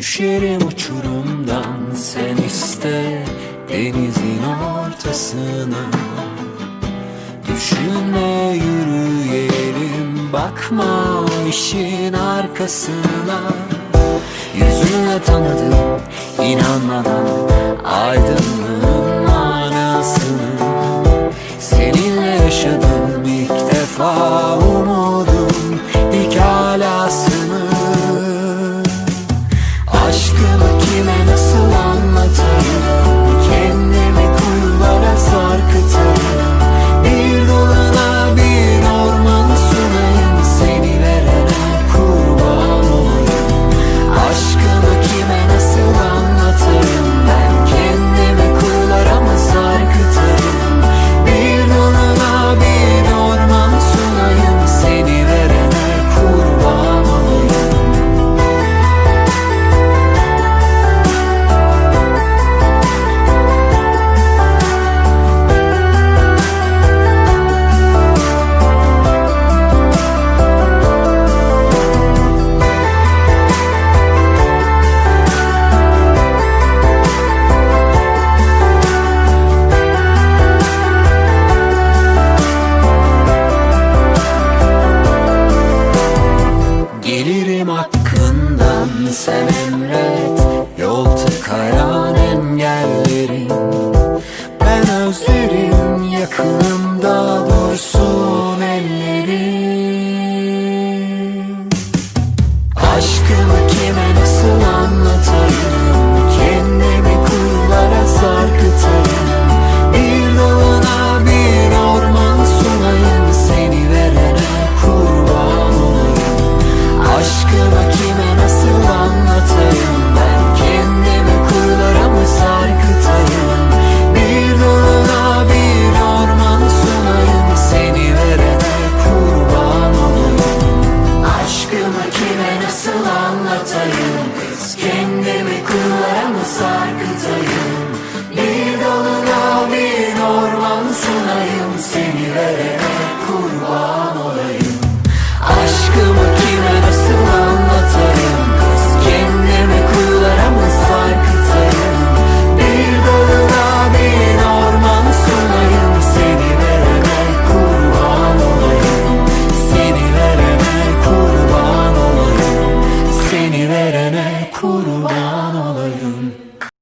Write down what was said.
Düşerim uçurumdan sen iste denizin ortasına. Düşünme yürüyelim bakma işin arkasına. Yüzünle tanıdım inanmadan aydınlığın manasını sending olayım seni verene kurban olayım. Aşkımı kime nasıl anlatayım? Kendimi kuyulara mı sarkıtayım? Bir dalına bin orman sunayım. Seni verene kurban olayım. Seni verene kurban olayım. Seni verene kurban